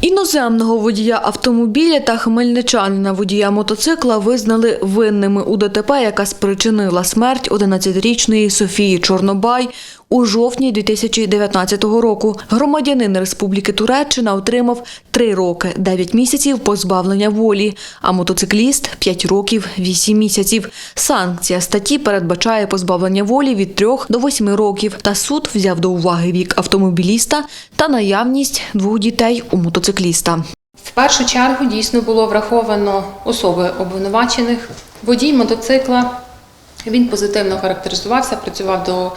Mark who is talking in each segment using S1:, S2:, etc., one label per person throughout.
S1: Іноземного водія автомобіля та хмельничанина водія мотоцикла визнали винними у ДТП, яка спричинила смерть 11-річної Софії Чорнобай у жовтні 2019 року. Громадянин Республіки Туреччина отримав 3 роки 9 місяців позбавлення волі, а мотоцикліст 5 років 8 місяців. Санкція статті передбачає позбавлення волі від 3 до 8 років. Та суд взяв до уваги вік автомобіліста та наявність двох дітей у мотоцикліста.
S2: В першу чергу дійсно було враховано особи обвинувачених. Водій мотоцикла він позитивно характеризувався, працював до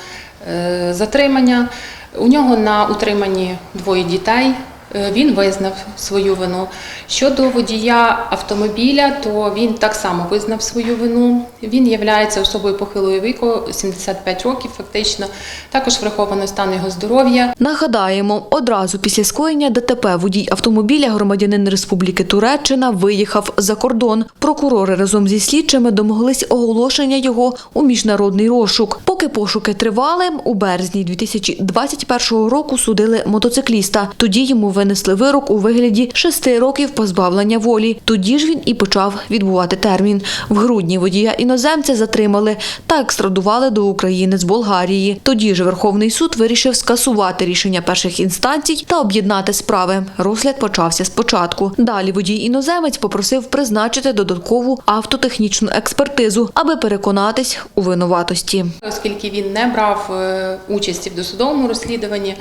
S2: е, затримання. У нього на утриманні двоє дітей. Е, Він визнав свою вину. Щодо водія автомобіля, то він так само визнав свою вину. Він є особою похилого віку, 75 років фактично. Також враховано стан його здоров'я.
S1: Нагадаємо, одразу після скоєння ДТП водій автомобіля громадянин Республіки Туреччина виїхав за кордон. Прокурори разом зі слідчими домоглись оголошення його у міжнародний розшук. Поки пошуки тривали, у березні 2021 року судили мотоцикліста. Тоді йому винесли вирок у вигляді шести років позбавлення волі. Тоді ж він і почав відбувати термін. В грудні водія іноземця затримали та екстрадували до України з Болгарії. Тоді ж Верховний суд вирішив скасувати рішення перших інстанцій та об'єднати справи. Розгляд почався спочатку. Далі водій іноземець попросив призначити додаткову автотехнічну експертизу, аби переконатись у винуватості.
S2: Оскільки він не брав е, участі в досудовому розслідуванні,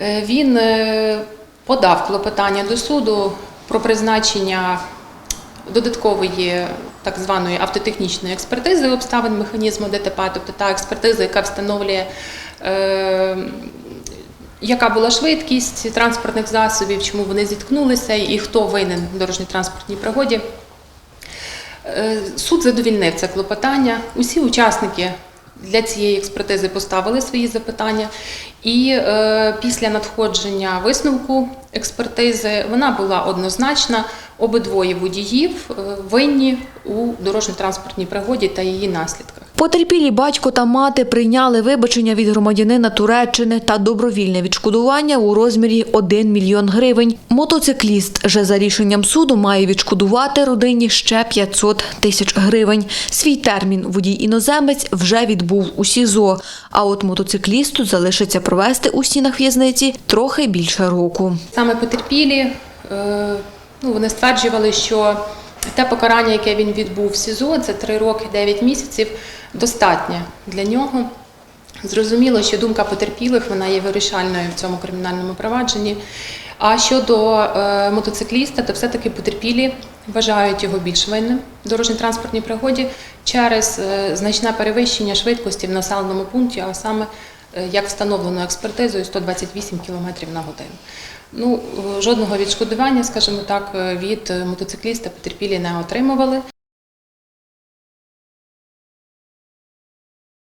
S2: він е, подав клопотання до суду про призначення додаткової так званої автотехнічної експертизи обставин механізму ДТП, тобто та експертиза, яка встановлює. е, Яка була швидкість транспортних засобів, чому вони зіткнулися і хто винен в дорожньо-транспортній пригоді? Е, Суд задовільнив це клопотання. Усі учасники для цієї експертизи поставили свої запитання, і е, після надходження висновку експертизи вона була однозначна. Обидвоє водіїв е, винні у дорожньо-транспортній пригоді та її наслідках.
S1: Потерпілі батько та мати прийняли вибачення від громадянина Туреччини та добровільне відшкодування у розмірі 1 мільйон гривень. Мотоцикліст же за рішенням суду має відшкодувати родині ще 500 тисяч гривень. Свій термін водій-іноземець вже відбув у СІЗО, а от мотоциклісту залишиться провести у стінах в'язниці трохи більше року.
S2: Саме потерпілі, е, ну, вони стверджували, що те покарання, яке він відбув в СІЗО, це 3 роки 9 місяців, достатнє для нього. Зрозуміло, що думка потерпілих вона є вирішальною в цьому кримінальному провадженні. А щодо е, мотоцикліста, то все-таки потерпілі вважають його більш винним в дорожньо-транспортній пригоді через е, значне перевищення швидкості в населеному пункті, а саме як встановлено експертизою 128 км на годину. Ну, е, жодного відшкодування, скажімо так, е, від е, мотоцикліста потерпілі не отримували.